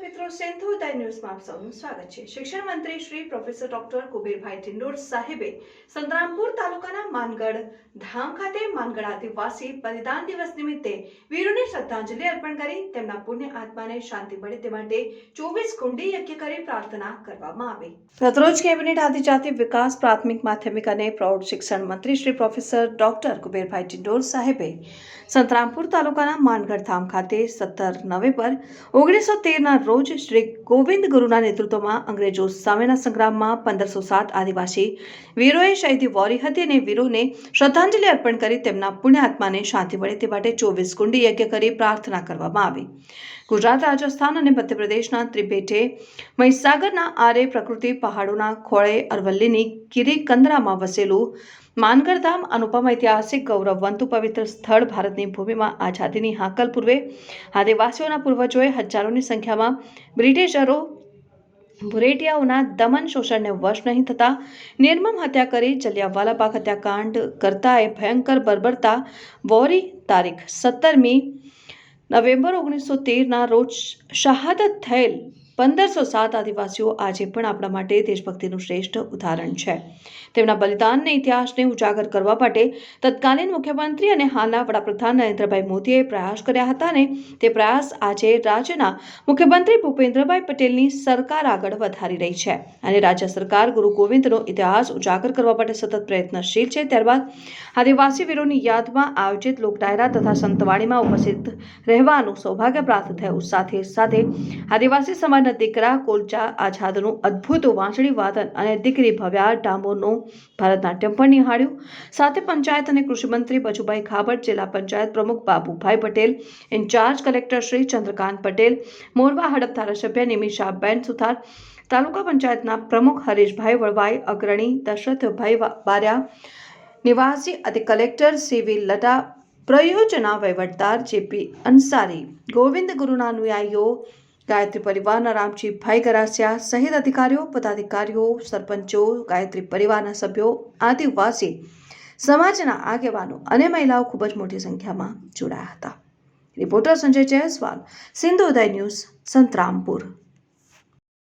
સિંધુદય ન્યૂઝમાં આપ સૌનું સ્વાગત છે. શિક્ષણ મંત્રી શ્રી પ્રોફેસર ડોક્ટર કુબેરભાઈ ટિંડોર સાહેબે સંતરામપુર તાલુકાના માનગઢ ધામ ખાતે માનગઢ આદિવાસી બલિદાન દિવસ નિમિત્તે વીરોને શ્રદ્ધાંજલિ અર્પણ કરી તેમના પુણ્ય આત્માને શાંતિ મળે તે માટે ચોવીસ કુંડી યજ્ઞ કરી પ્રાર્થના કરવામાં આવી ગતરોજ કેબિનેટ આદિજાતિ વિકાસ પ્રાથમિક માધ્યમિક અને પ્રૌઢ શિક્ષણ મંત્રી શ્રી પ્રોફેસર ડોક્ટર કુબેરભાઈ ટિંડોર સાહેબે સંતરામપુર તાલુકાના માનગઢ ધામ ખાતે સત્તર નવેમ્બર ઓગણીસો તેરના રોજ શ્રી ગોવિંદ ગુરુના નેતૃત્વમાં અંગ્રેજો સામેના સંગ્રામમાં પંદરસો સાત આદિવાસી વીરોએ શહીદી વોરી હતી અને વીરોને શ્રદ્ધાંજલિ અર્પણ કરી તેમના પુણ્યાત્માને શાંતિ મળે તે માટે ચોવીસ કુંડી યજ્ઞ કરી પ્રાર્થના કરવામાં આવી. ગુજરાત, રાજસ્થાન અને મધ્યપ્રદેશના ત્રિપેટે મહીસાગરના આરે પ્રકૃતિ પહાડોના ખોળે અરવલ્લીની કિરી કંદરામાં વસેલું માનગરધામ અનુપમ ઐતિહાસિક ગૌરવવંતુ પવિત્ર સ્થળ ભારતની ભૂમિમાં આઝાદીની હાકલ પૂર્વે આદિવાસીઓના પૂર્વજોએ હજારોની સંખ્યામાં બ્રિટિશરો ભુરેટિયાઓના દમન શોષણને વશ નહીં થતા નિર્મમ હત્યા કરી જલિયાવાલા બાગ હત્યાકાંડ કરતાએ ભયંકર બર્બરતા વોરી તારીખ સત્તરમી નવેમ્બર ઓગણીસો તેરના રોજ શહાદત થયેલ પંદરસો સાત આદિવાસીઓ આજે પણ આપણા માટે દેશભક્તિનું શ્રેષ્ઠ ઉદાહરણ છે. તેમના બલિદાનને ઇતિહાસને ઉજાગર કરવા માટે તત્કાલીન મુખ્યમંત્રી અને હાલના વડાપ્રધાન નરેન્દ્રભાઈ મોદીએ પ્રયાસ કર્યા હતા અને તે પ્રયાસ આજે રાજ્યના મુખ્યમંત્રી ભૂપેન્દ્રભાઈ પટેલની સરકાર આગળ વધારી રહી છે અને રાજ્ય સરકાર ગુરુ ગોવિંદનો ઇતિહાસ ઉજાગર કરવા માટે સતત પ્રયત્નશીલ છે. ત્યારબાદ આદિવાસી વીરોની યાદમાં આયોજિત લોકડાયરા તથા સંતવાણીમાં ઉપસ્થિત રહેવાનું સૌભાગ્ય પ્રાપ્ત થયું. સાથે સાથે આદિવાસી સમાજના દીકરા કોલચા આઝાદનું અદ્ભુત વાંસળી વાદન અને દીકરી ભવ્યા ડામોરનું ભરતનાટ્યમ પણ નિહાળ્યું. સાથે પંચાયત અને કૃષિમંત્રી બચુભાઈ ખાબડ, જિલ્લા પંચાયત પ્રમુખ Babubhai Patel, in charge collector Shri Chandrakant Patel, Morva Hadaf ધારાસભ્ય નિમિષાબેન સુથાર, તાલુકા પંચાયતના પ્રમુખ હરીશભાઈ વળવાઈ, અગ્રણી દશરથભાઈ બાર્યા, નિવાસી અને કલેક્ટર સીવી લટા, પ્રયોજના વહીવટદાર જેપી અંસારી, ગોવિંદ ગુરુના અનુયાયીઓ ગાયત્રી પરિવારના રામજીભાઈ ગરાસિયા સહિત અધિકારીઓ, પદાધિકારીઓ, સરપંચો, ગાયત્રી પરિવારના સભ્યો, આદિવાસી સમાજના આગેવાનો અને મહિલાઓ ખૂબ જ મોટી સંખ્યામાં જોડાયા હતા. Reporter Sanjay Jaiswal Sindhuday news, Santrampur.